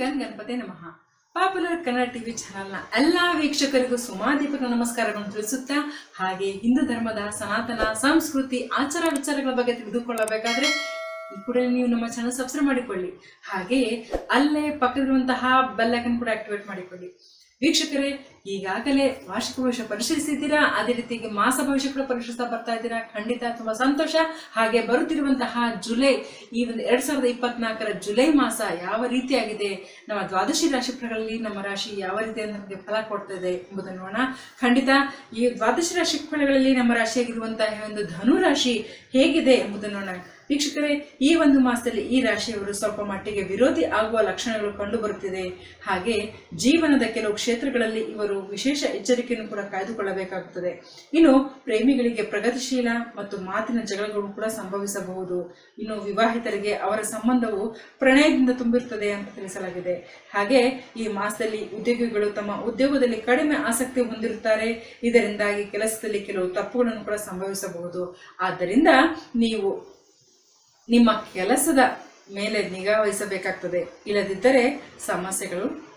Gun Ganapati ನಮಃ. Popular Kannada TV ಚಾನೆಲ್ನ ಎಲ್ಲಾ ವೀಕ್ಷಕರಿಗೂ ಸುಮಾದೀಪಕ ನಮಸ್ಕಾರಗಳನ್ನು ತಿಳಿಸುತ್ತಾ, ಹಾಗೆ ಹಿಂದೂ ಧರ್ಮದ ಸನಾತನ, ಸಂಸ್ಕೃತಿ, ಆಚಾರ ವಿಚಾರಗಳ ಬಗ್ಗೆ ತಿಳಿದುಕೊಳ್ಳಬೇಕಾದ್ರೆ ಈ ಕೂಡಲೇ ನೀವು ನಮ್ಮ ಚಾನಲ್ ಸಬ್ಸ್ಕ್ರೈಬ್ ಮಾಡಿಕೊಳ್ಳಿ. ಹಾಗೆಯೇ ಅಲ್ಲೇ ಪಕ್ಕದಿರುವಂತಹ ಬೆಲ್ಲೈಕನ್ ಕೂಡ ಆಕ್ಟಿವೇಟ್ ಮಾಡಿಕೊಳ್ಳಿ. ವೀಕ್ಷಕರೇ, ಈಗಾಗಲೇ ವಾರ್ಷಿಕ ಭವಿಷ್ಯ ಪರಿಶೀಲಿಸಿದ್ದೀರಾ? ಅದೇ ರೀತಿಯಾಗಿ ಮಾಸ ಭವಿಷ್ಯ ಕೂಡ ಪರಿಶೀಲಿಸ್ತಾ ಬರ್ತಾ ಇದ್ದೀರಾ? ಖಂಡಿತ ತುಂಬಾ ಸಂತೋಷ. ಹಾಗೆ ಬರುತ್ತಿರುವಂತಹ ಜುಲೈ, ಈ ಒಂದು ಎರಡ್ ಸಾವಿರದ ಇಪ್ಪತ್ನಾಲ್ಕರ ಜುಲೈ ಮಾಸ ಯಾವ ರೀತಿಯಾಗಿದೆ? ನಮ್ಮ ದ್ವಾದಶಿ ರಾಶಿ ಫಲಗಳಲ್ಲಿ ನಮ್ಮ ರಾಶಿ ಯಾವ ರೀತಿ ನಮಗೆ ಫಲ ಕೊಡ್ತದೆ ಎಂಬುದನ್ನು ನೋಡೋಣ. ಖಂಡಿತ ಈ ದ್ವಾದಶಿ ರಾಶಿ ಫಲಗಳಲ್ಲಿ ನಮ್ಮ ರಾಶಿಯಾಗಿರುವಂತಹ ಒಂದು ಧನು ರಾಶಿ ಹೇಗಿದೆ ಎಂಬುದನ್ನು ನೋಡೋಣ. ವೀಕ್ಷಕರೇ, ಈ ಒಂದು ಮಾಸದಲ್ಲಿ ಈ ರಾಶಿಯವರು ಸ್ವಲ್ಪ ಮಟ್ಟಿಗೆ ವಿರೋಧಿ ಆಗುವ ಲಕ್ಷಣಗಳು ಕಂಡು ಬರುತ್ತಿದೆ ಹಾಗೆ ಜೀವನದ ಕೆಲವು ಕ್ಷೇತ್ರಗಳಲ್ಲಿ ಇವರು ವಿಶೇಷ ಎಚ್ಚರಿಕೆಯನ್ನು ಕೂಡ ಕಾಯ್ದುಕೊಳ್ಳಬೇಕಾಗುತ್ತದೆ. ಇನ್ನು ಪ್ರೇಮಿಗಳಿಗೆ ಪ್ರಗತಿಶೀಲ ಮತ್ತು ಮಾತಿನ ಜಗಳಗಳು ಕೂಡ ಸಂಭವಿಸಬಹುದು. ಇನ್ನು ವಿವಾಹಿತರಿಗೆ ಅವರ ಸಂಬಂಧವು ಪ್ರಣಯದಿಂದ ತುಂಬಿರುತ್ತದೆ ಅಂತ ತಿಳಿಸಲಾಗಿದೆ. ಹಾಗೆ ಈ ಮಾಸದಲ್ಲಿ ಉದ್ಯೋಗಿಗಳು ತಮ್ಮ ಉದ್ಯೋಗದಲ್ಲಿ ಕಡಿಮೆ ಆಸಕ್ತಿ ಹೊಂದಿರುತ್ತಾರೆ. ಇದರಿಂದಾಗಿ ಕೆಲಸದಲ್ಲಿ ಕೆಲವು ತಪ್ಪುಗಳನ್ನು ಕೂಡ ಸಂಭವಿಸಬಹುದು. ಆದ್ದರಿಂದ ನೀವು ನಿಮ್ಮ ಕೆಲಸದ ಮೇಲೆ ನಿಗಾ ವಹಿಸಬೇಕಾಗ್ತದೆ. ಇಲ್ಲದಿದ್ದರೆ ಸಮಸ್ಯೆಗಳು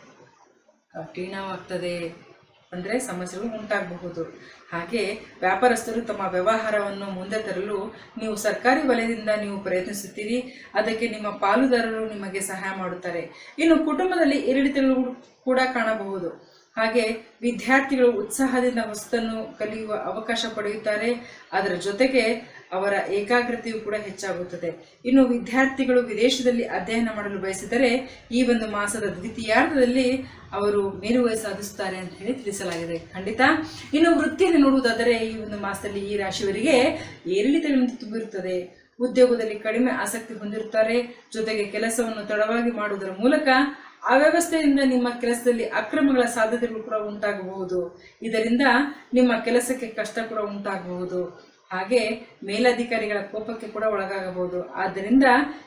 ಕಠಿಣವಾಗ್ತದೆ. ಅಂದರೆ ಸಮಸ್ಯೆಗಳು ಉಂಟಾಗಬಹುದು. ಹಾಗೆ ವ್ಯಾಪಾರಸ್ಥರು ತಮ್ಮ ವ್ಯವಹಾರವನ್ನು ಮುಂದೆ ತರಲು ನೀವು ಸರ್ಕಾರಿ ವಲಯದಿಂದ ನೀವು ಪ್ರಯತ್ನಿಸುತ್ತೀರಿ. ಅದಕ್ಕೆ ನಿಮ್ಮ ಪಾಲುದಾರರು ನಿಮಗೆ ಸಹಾಯ ಮಾಡುತ್ತಾರೆ. ಇನ್ನು ಕುಟುಂಬದಲ್ಲಿ ಏರಿಳಿತಗಳು ಕೂಡ ಕಾಣಬಹುದು. ಹಾಗೆ ವಿದ್ಯಾರ್ಥಿಗಳು ಉತ್ಸಾಹದಿಂದ ಹೊಸತನ್ನು ಕಲಿಯುವ ಅವಕಾಶ ಪಡೆಯುತ್ತಾರೆ. ಅದರ ಜೊತೆಗೆ ಅವರ ಏಕಾಗ್ರತೆಯು ಕೂಡ ಹೆಚ್ಚಾಗುತ್ತದೆ. ಇನ್ನು ವಿದ್ಯಾರ್ಥಿಗಳು ವಿದೇಶದಲ್ಲಿ ಅಧ್ಯಯನ ಮಾಡಲು ಬಯಸಿದರೆ ಈ ಒಂದು ಮಾಸದ ದ್ವಿತೀಯಾರ್ಧದಲ್ಲಿ ಅವರು ಮೇಲುಗೈ ಸಾಧಿಸುತ್ತಾರೆ ಅಂತ ಹೇಳಿ ತಿಳಿಸಲಾಗಿದೆ. ಖಂಡಿತ. ಇನ್ನು ವೃತ್ತಿಯನ್ನು ನೋಡುವುದಾದರೆ ಈ ಒಂದು ಮಾಸದಲ್ಲಿ ಈ ರಾಶಿಯವರಿಗೆ ಏರಿಳಿತಗಳಿಂದ ತುಂಬಿರುತ್ತದೆ. ಉದ್ಯೋಗದಲ್ಲಿ ಕಡಿಮೆ ಆಸಕ್ತಿ ಹೊಂದಿರುತ್ತಾರೆ. ಜೊತೆಗೆ ಕೆಲಸವನ್ನು ತಡವಾಗಿ ಮಾಡುವುದರ ಮೂಲಕ ಅವ್ಯವಸ್ಥೆಯಿಂದ ನಿಮ್ಮ ಕೆಲಸದಲ್ಲಿ ಅಕ್ರಮಗಳ ಸಾಧ್ಯತೆಗಳು ಕೂಡ ಉಂಟಾಗಬಹುದು. ಇದರಿಂದ ನಿಮ್ಮ ಕೆಲಸಕ್ಕೆ ಕಷ್ಟ ಕೂಡ ಉಂಟಾಗಬಹುದು. ಹಾಗೆ ಮೇಲಧಿಕಾರಿಗಳ ಕೋಪಕ್ಕೆ ಕೂಡ ಒಳಗಾಗಬಹುದು. ಆದ್ದರಿಂದ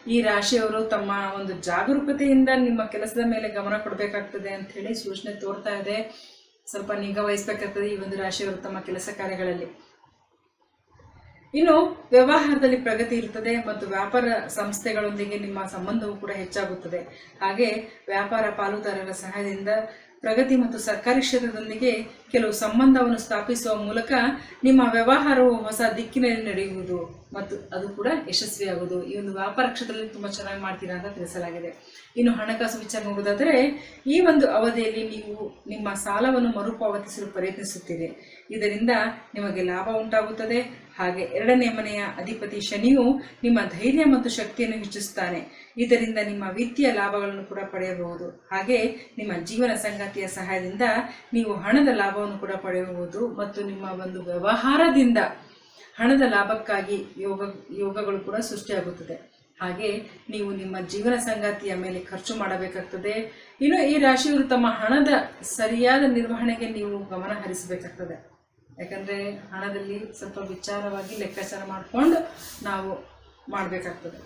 ಈ ರಾಶಿಯವರು ತಮ್ಮ ಒಂದು ಜಾಗರೂಕತೆಯಿಂದ ನಿಮ್ಮ ಕೆಲಸದ ಮೇಲೆ ಗಮನ ಕೊಡಬೇಕಾಗ್ತದೆ ಅಂತ ಹೇಳಿ ಸೂಚನೆ ತೋರ್ತಾ ಇದೆ. ಸ್ವಲ್ಪ ನಿಗಾ ವಹಿಸಬೇಕಾಗ್ತದೆ ಈ ಒಂದು ರಾಶಿಯವರು ತಮ್ಮ ಕೆಲಸ ಕಾರ್ಯಗಳಲ್ಲಿ. ಇನ್ನು ವ್ಯವಹಾರದಲ್ಲಿ ಪ್ರಗತಿ ಇರುತ್ತದೆ ಮತ್ತು ವ್ಯಾಪಾರ ಸಂಸ್ಥೆಗಳೊಂದಿಗೆ ನಿಮ್ಮ ಸಂಬಂಧವು ಕೂಡ ಹೆಚ್ಚಾಗುತ್ತದೆ. ಹಾಗೆ ವ್ಯಾಪಾರ ಪಾಲುದಾರರ ಸಹಾಯದಿಂದ ಪ್ರಗತಿ ಮತ್ತು ಸರ್ಕಾರಿ ಕ್ಷೇತ್ರದೊಂದಿಗೆ ಕೆಲವು ಸಂಬಂಧವನ್ನು ಸ್ಥಾಪಿಸುವ ಮೂಲಕ ನಿಮ್ಮ ವ್ಯವಹಾರವು ಹೊಸ ದಿಕ್ಕಿನಲ್ಲಿ ನಡೆಯುವುದು ಮತ್ತು ಅದು ಕೂಡ ಯಶಸ್ವಿಯಾಗುವುದು. ಈ ಒಂದು ವ್ಯಾಪಾರ ಕ್ಷೇತ್ರದಲ್ಲಿ ತುಂಬ ಚೆನ್ನಾಗಿ ಮಾಡ್ತೀರಾ ಅಂತ ತಿಳಿಸಲಾಗಿದೆ. ಇನ್ನು ಹಣಕಾಸು ವಿಚಾರ ನೋಡುವುದಾದರೆ, ಈ ಒಂದು ಅವಧಿಯಲ್ಲಿ ನೀವು ನಿಮ್ಮ ಸಾಲವನ್ನು ಮರುಪಾವತಿಸಲು ಪ್ರಯತ್ನಿಸುತ್ತೀರಿ. ಇದರಿಂದ ನಿಮಗೆ ಲಾಭ ಉಂಟಾಗುತ್ತದೆ. ಹಾಗೆ ಎರಡನೇ ಮನೆಯ ಅಧಿಪತಿ ಶನಿಯು ನಿಮ್ಮ ಧೈರ್ಯ ಮತ್ತು ಶಕ್ತಿಯನ್ನು ಹೆಚ್ಚಿಸುತ್ತಾನೆ. ಇದರಿಂದ ನಿಮ್ಮ ವಿತ್ತೀಯ ಲಾಭಗಳನ್ನು ಕೂಡ ಪಡೆಯಬಹುದು. ಹಾಗೆ ನಿಮ್ಮ ಜೀವನ ಸಂಗಾತಿಯ ಸಹಾಯದಿಂದ ನೀವು ಹಣದ ಲಾಭವನ್ನು ಕೂಡ ಪಡೆಯಬಹುದು ಮತ್ತು ನಿಮ್ಮ ಒಂದು ವ್ಯವಹಾರದಿಂದ ಹಣದ ಲಾಭಕ್ಕಾಗಿ ಯೋಗ, ಯೋಗಗಳು ಕೂಡ ಸೃಷ್ಟಿಯಾಗುತ್ತದೆ. ಹಾಗೆ ನೀವು ನಿಮ್ಮ ಜೀವನ ಸಂಗಾತಿಯ ಮೇಲೆ ಖರ್ಚು ಮಾಡಬೇಕಾಗ್ತದೆ. ಇನ್ನು ಈ ರಾಶಿಯವರು ತಮ್ಮ ಹಣದ ಸರಿಯಾದ ನಿರ್ವಹಣೆಗೆ ನೀವು ಗಮನ ಹರಿಸಬೇಕಾಗ್ತದೆ. ಯಾಕಂದರೆ ಹಣದಲ್ಲಿ ಸ್ವಲ್ಪ ವಿಚಾರವಾಗಿ ಲೆಕ್ಕಾಚಾರ ಮಾಡಿಕೊಂಡು ನಾವು ಮಾಡಬೇಕಾಗ್ತದೆ.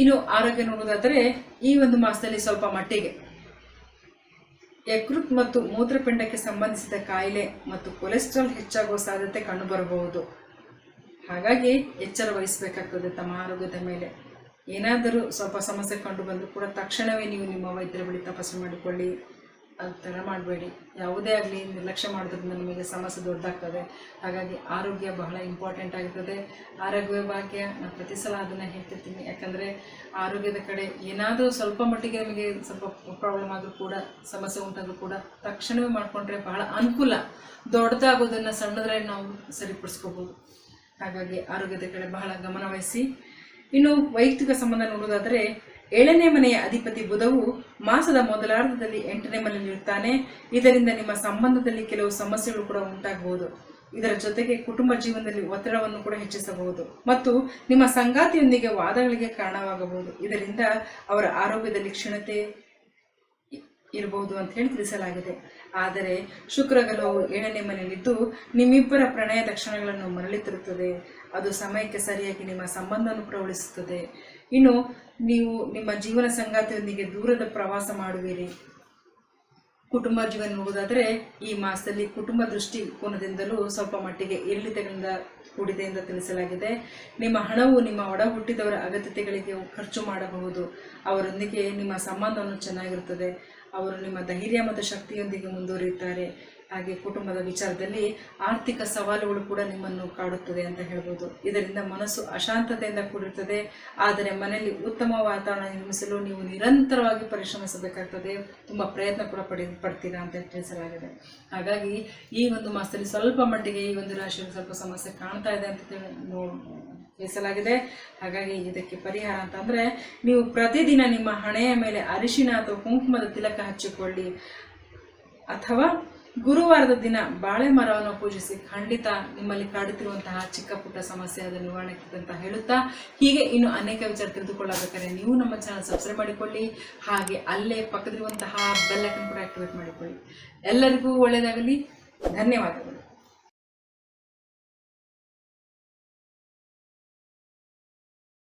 ಇನ್ನು ಆರೋಗ್ಯ ನೋಡುವುದಾದರೆ ಈ ಒಂದು ಮಾಸದಲ್ಲಿ ಸ್ವಲ್ಪ ಮಟ್ಟಿಗೆ ಯಕೃತ್ ಮತ್ತು ಮೂತ್ರಪಿಂಡಕ್ಕೆ ಸಂಬಂಧಿಸಿದ ಕಾಯಿಲೆ ಮತ್ತು ಕೊಲೆಸ್ಟ್ರಾಲ್ ಹೆಚ್ಚಾಗುವ ಸಾಧ್ಯತೆ ಕಂಡುಬರಬಹುದು. ಹಾಗಾಗಿ ಎಚ್ಚರ ವಹಿಸಬೇಕಾಗ್ತದೆ ತಮ್ಮ ಆರೋಗ್ಯದ ಮೇಲೆ. ಏನಾದರೂ ಸ್ವಲ್ಪ ಸಮಸ್ಯೆ ಕಂಡು ಬಂದರೂ ಕೂಡ ತಕ್ಷಣವೇ ನೀವು ನಿಮ್ಮ ವೈದ್ಯರ ಬಳಿ ತಪಾಸಣೆ ಮಾಡಿಕೊಳ್ಳಿ. ಅದು ತಡ ಮಾಡಬೇಡಿ. ಯಾವುದೇ ಆಗಲಿ ನಿರ್ಲಕ್ಷ್ಯ ಮಾಡೋದ್ರಿಂದ ನಿಮಗೆ ಸಮಸ್ಯೆ ದೊಡ್ಡದಾಗ್ತದೆ ಹಾಗಾಗಿ ಆರೋಗ್ಯ ಬಹಳ ಇಂಪಾರ್ಟೆಂಟ್ ಆಗಿರ್ತದೆ. ಆರೋಗ್ಯ ಭಾಗ್ಯ ನಾನು ಪ್ರತಿ ಸಲ ಅದನ್ನು ಹೇಳ್ತಿರ್ತೀನಿ. ಯಾಕಂದರೆ ಆರೋಗ್ಯದ ಕಡೆ ಏನಾದರೂ ಸ್ವಲ್ಪ ಮಟ್ಟಿಗೆ ನಿಮಗೆ ಸ್ವಲ್ಪ ಪ್ರಾಬ್ಲಮ್ ಆದರೂ ಕೂಡ, ಸಮಸ್ಯೆ ಉಂಟಾದರೂ ಕೂಡ ತಕ್ಷಣವೇ ಮಾಡಿಕೊಂಡ್ರೆ ಬಹಳ ಅನುಕೂಲ. ದೊಡ್ಡದಾಗೋದನ್ನು ಸಣ್ಣದ್ರಲ್ಲಿ ನಾವು ಸರಿಪಡಿಸ್ಕೋಬೋದು. ಹಾಗಾಗಿ ಆರೋಗ್ಯದ ಕಡೆ ಬಹಳ ಗಮನವಹಿಸಿ ಇನ್ನು ವೈಯಕ್ತಿಕ ಸಂಬಂಧ ನೋಡೋದಾದರೆ ಏಳನೇ ಮನೆಯ ಅಧಿಪತಿ ಬುಧವು ಮಾಸದ ಮೊದಲಾರ್ಧದಲ್ಲಿ ಎಂಟನೇ ಮನೆಯಲ್ಲಿರುತ್ತಾನೆ ಇದರಿಂದ ನಿಮ್ಮ ಸಂಬಂಧದಲ್ಲಿ ಕೆಲವು ಸಮಸ್ಯೆಗಳು ಕೂಡ ಉಂಟಾಗಬಹುದು. ಇದರ ಜೊತೆಗೆ ಕುಟುಂಬ ಜೀವನದಲ್ಲಿ ಒತ್ತಡವನ್ನು ಕೂಡ ಹೆಚ್ಚಿಸಬಹುದು. ಮತ್ತು ನಿಮ್ಮ ಸಂಗಾತಿಯೊಂದಿಗೆ ವಾದಗಳಿಗೆ ಕಾರಣವಾಗಬಹುದು. ಇದರಿಂದ ಅವರ ಆರೋಗ್ಯದಲ್ಲಿ ಕ್ಷೀಣತೆ ಇರಬಹುದು ಅಂತ ಹೇಳಿ ತಿಳಿಸಲಾಗಿದೆ. ಆದರೆ ಶುಕ್ರಗಲವು ಏಳನೇ ಮನೆಯಲ್ಲಿದ್ದು, ನಿಮ್ಮಿಬ್ಬರ ಪ್ರಣಯ ಲಕ್ಷಣಗಳನ್ನು ಮರಳಿ ತರುತ್ತದೆ. ಅದು ಸಮಯಕ್ಕೆ ಸರಿಯಾಗಿ ನಿಮ್ಮ ಸಂಬಂಧವನ್ನು ಪ್ರವಳಿಸುತ್ತದೆ. ಇನ್ನು, ನೀವು ನಿಮ್ಮ ಜೀವನ ಸಂಗಾತಿಯೊಂದಿಗೆ ದೂರದ ಪ್ರವಾಸ ಮಾಡುವಿರಿ. ಕುಟುಂಬ ಜೀವನ ನೋಡೋದಾದರೆ ಈ ಮಾಸದಲ್ಲಿ ಕುಟುಂಬ ದೃಷ್ಟಿಕೋನದಿಂದಲೂ ಸ್ವಲ್ಪ ಮಟ್ಟಿಗೆ ಏರಿಳಿತಗಳಿಂದ ಕೂಡಿದೆ ಎಂದು ತಿಳಿಸಲಾಗಿದೆ. ನಿಮ್ಮ ಹಣವು ನಿಮ್ಮ ಒಡ ಹುಟ್ಟಿದವರ ಅಗತ್ಯತೆಗಳಿಗೆ ಖರ್ಚು ಮಾಡಬಹುದು. ಅವರೊಂದಿಗೆ ನಿಮ್ಮ ಸಂಬಂಧವನ್ನು ಚೆನ್ನಾಗಿರುತ್ತದೆ. ಅವರು ನಿಮ್ಮ ಧೈರ್ಯ ಮತ್ತು ಶಕ್ತಿಯೊಂದಿಗೆ ಮುಂದುವರಿಯುತ್ತಾರೆ. ಹಾಗೆ ಕುಟುಂಬದ ವಿಚಾರದಲ್ಲಿ ಆರ್ಥಿಕ ಸವಾಲುಗಳು ಕೂಡ ನಿಮ್ಮನ್ನು ಕಾಡುತ್ತದೆ ಅಂತ ಹೇಳ್ಬೋದು. ಇದರಿಂದ ಮನಸ್ಸು ಅಶಾಂತತೆಯಿಂದ ಕೂಡಿರುತ್ತದೆ ಆದರೆ ಮನೆಯಲ್ಲಿ ಉತ್ತಮ ವಾತಾವರಣ ನಿರ್ಮಿಸಲು ನೀವು ನಿರಂತರವಾಗಿ ಪರಿಶ್ರಮಿಸಬೇಕಾಗ್ತದೆ. ತುಂಬ ಪ್ರಯತ್ನ ಕೂಡ ಪಡಿ, ಪಡ್ತೀರಾ ಅಂತ ತಿಳಿಸಲಾಗಿದೆ. ಹಾಗಾಗಿ ಈ ಒಂದು ಮಾಸದಲ್ಲಿ ಸ್ವಲ್ಪ ಮಟ್ಟಿಗೆ ಈ ಒಂದು ರಾಶಿಯಲ್ಲಿ ಸ್ವಲ್ಪ ಸಮಸ್ಯೆ ಕಾಣ್ತಾ ಇದೆ ಅಂತ ತಿಳಿಸಲಾಗಿದೆ. ಹಾಗಾಗಿ ಇದಕ್ಕೆ ಪರಿಹಾರ ಅಂತಂದರೆ ನೀವು ಪ್ರತಿದಿನ ನಿಮ್ಮ ಹಣೆಯ ಮೇಲೆ ಅರಿಶಿನ ಅಥವಾ ಕುಂಕುಮದ ತಿಲಕ ಹಚ್ಚಿಕೊಳ್ಳಿ. ಅಥವಾ ಗುರುವಾರದ ದಿನ ಬಾಳೆ ಮರವನ್ನು ಪೂಜಿಸಿ ಖಂಡಿತ ನಿಮ್ಮಲ್ಲಿ ಕಾಡುತ್ತಿರುವಂತಹ ಚಿಕ್ಕ ಪುಟ್ಟ ಸಮಸ್ಯೆ ಅದು ನಿವಾರಣೆ ಅಂತ ಹೇಳುತ್ತಾ, ಹೀಗೆ ಇನ್ನು ಅನೇಕ ವಿಚಾರ ತಿಳಿದುಕೊಳ್ಳಬೇಕಾದ್ರೆ ನೀವು ನಮ್ಮ ಚಾನಲ್ ಸಬ್ಸ್ಕ್ರೈಬ್ ಮಾಡಿಕೊಳ್ಳಿ, ಹಾಗೆ ಅಲ್ಲೇ ಪಕ್ಕದಿರುವಂತಹ ಬೆಲ್ ಐಕನ್ ಕೂಡ ಆಕ್ಟಿವೇಟ್ ಮಾಡಿಕೊಳ್ಳಿ. ಎಲ್ಲರಿಗೂ ಒಳ್ಳೆಯದಾಗಲಿ. ಧನ್ಯವಾದಗಳು.